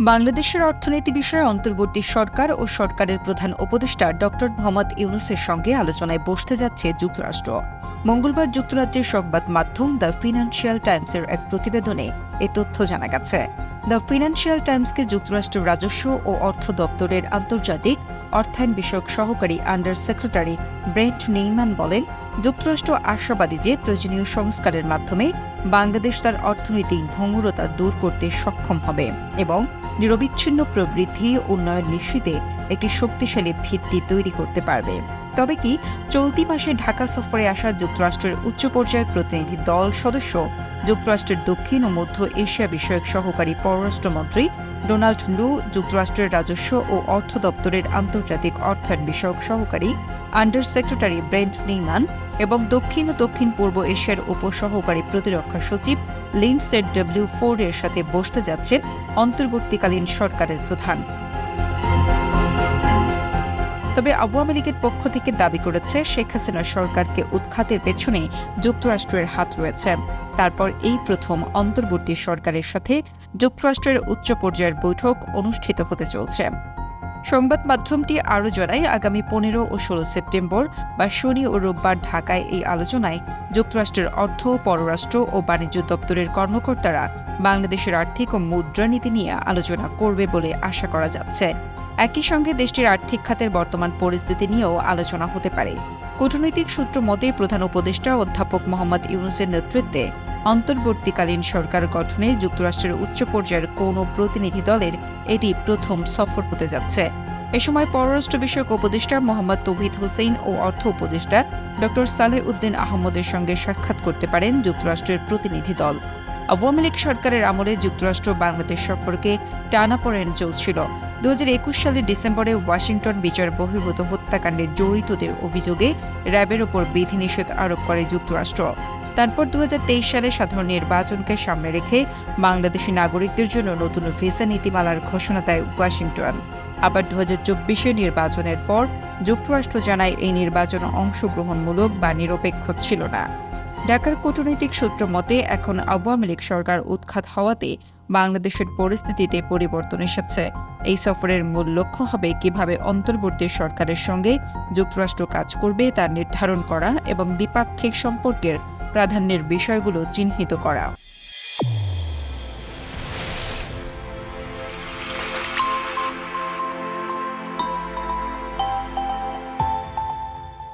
বাংলাদেশের অর্থনীতি বিষয়ে অন্তর্বর্তী সরকার ও সরকারের প্রধান উপদেষ্টা ডক্টর মোহাম্মদ ইউনুসের সঙ্গে আলোচনায় বসতে যাচ্ছে যুক্তরাষ্ট্র। মঙ্গলবার যুক্তরাজ্যের সংবাদ মাধ্যম দ্য ফিনান্সিয়াল টাইমসের এক প্রতিবেদনে এ তথ্য জানা গেছে। দ্য ফিনান্সিয়াল টাইমসকে যুক্তরাষ্ট্রের রাজস্ব ও অর্থ দপ্তরের আন্তর্জাতিক অর্থায়ন বিষয়ক সহকারী আন্ডার সেক্রেটারি ব্রেন্ট নেইমান বলেন, যুক্তরাষ্ট্র আশাবাদী যে প্রয়োজনীয় সংস্কারের মাধ্যমে বাংলাদেশ তার অর্থনৈতিক ভঙ্গুরতা দূর করতে সক্ষম হবে এবং নিরবিচ্ছিন্ন প্রবৃদ্ধি উন্নয়ন নিশ্চিতে একটি শক্তিশালী ভিত্তি তৈরি করতে পারবে। তবে কি চলতি মাসে ঢাকা সফরে আসা যুক্তরাষ্ট্রের উচ্চ পর্যায়ের প্রতিনিধি দল সদস্য, যুক্তরাষ্ট্রের দক্ষিণ ও মধ্য এশিয়া বিষয়ক সহকারী পররাষ্ট্রমন্ত্রী ডোনাল্ড লু, যুক্তরাষ্ট্রের রাজস্ব ও অর্থ দপ্তরের আন্তর্জাতিক অর্থায়ন বিষয়ক সহকারী আন্ডার সেক্রেটারি ব্রেন্ট নিমান এবং দক্ষিণ ও দক্ষিণ পূর্ব এশিয়ার উপসহকারী প্রতিরক্ষা সচিব লিন্ডসেট ডব্লিউ ফোর্ড এর সাথে বসতে যাচ্ছেন অন্তর্বর্তীকালীন সরকারের প্রধান। তবে আওয়ামী লীগের পক্ষ থেকে দাবি করেছে শেখ হাসিনা সরকারকে উৎখাতের পেছনে যুক্তরাষ্ট্রের হাত রয়েছে। তারপর এই প্রথম অন্তর্বর্তী সরকারের সাথে যুক্তরাষ্ট্রের উচ্চ পর্যায়ের বৈঠক অনুষ্ঠিত হতে চলছে। সংবাদ মাধ্যমটি আরও জানায়, আগামী পনেরো ও ষোলো সেপ্টেম্বর বা শনি ও রোববার ঢাকায় এই আলোচনায় যুক্তরাষ্ট্রের অর্থ, পররাষ্ট্র ও বাণিজ্য দপ্তরের কর্মকর্তারা বাংলাদেশের আর্থিক ও মুদ্রানীতি নিয়ে আলোচনা করবে বলে আশা করা যাচ্ছে। একই সঙ্গে দেশটির আর্থিক খাতের বর্তমান পরিস্থিতি নিয়েও আলোচনা হতে পারে। কূটনৈতিক সূত্র মতে, প্রধান উপদেষ্টা অধ্যাপক মোহাম্মদ ইউনুসের নেতৃত্বে অন্তর্বর্তীকালীন সরকার গঠনে যুক্তরাষ্ট্রের উচ্চ পর্যায়ের কোনো প্রতিনিধি দলের এটি প্রথম সফর হতে যাচ্ছে। এ সময় পররাষ্ট্র বিষয়ক উপদেষ্টা মোহাম্মদ তৌহিদ হোসেন ও অর্থ উপদেষ্টা ড সালেহ উদ্দিন আহমদের সঙ্গে সাক্ষাৎ করতে পারেন যুক্তরাষ্ট্রের প্রতিনিধি দল। আওয়ামী লীগ সরকারের আমলে যুক্তরাষ্ট্র বাংলাদেশ সম্পর্কে টানাপোড়েন চলছিল। দু হাজার একুশ সালের ডিসেম্বরে ওয়াশিংটন বিচার বহির্ভূত হত্যাকাণ্ডে জড়িতদের অভিযোগে র্যাবের ওপর বিধিনিষেধ আরোপ করে যুক্তরাষ্ট্র। তারপর দু হাজার তেইশ সালে সাধারণ নির্বাচনকে সামনে রেখে বাংলাদেশি নাগরিকদের জন্য নতুন ভিসা নীতিমালার ঘোষণা দেয় ওয়াশিংটন। আবার দু হাজার নির্বাচনের পর যুক্তরাষ্ট্র জানায় এই নির্বাচন অংশগ্রহণমূলক বা নিরপেক্ষ ছিল না। ঢাকার কূটনৈতিক সূত্র মতে, এখন আওয়ামী লীগ সরকার উৎখাত হওয়াতে বাংলাদেশের পরিস্থিতিতে পরিবর্তন এসেছে। এই সফরের মূল লক্ষ্য হবে কীভাবে অন্তর্বর্তী সরকারের সঙ্গে যুক্তরাষ্ট্র কাজ করবে তা নির্ধারণ করা এবং দ্বিপাক্ষিক সম্পর্কের প্রাধান্যের বিষয়গুলো চিহ্নিত করা।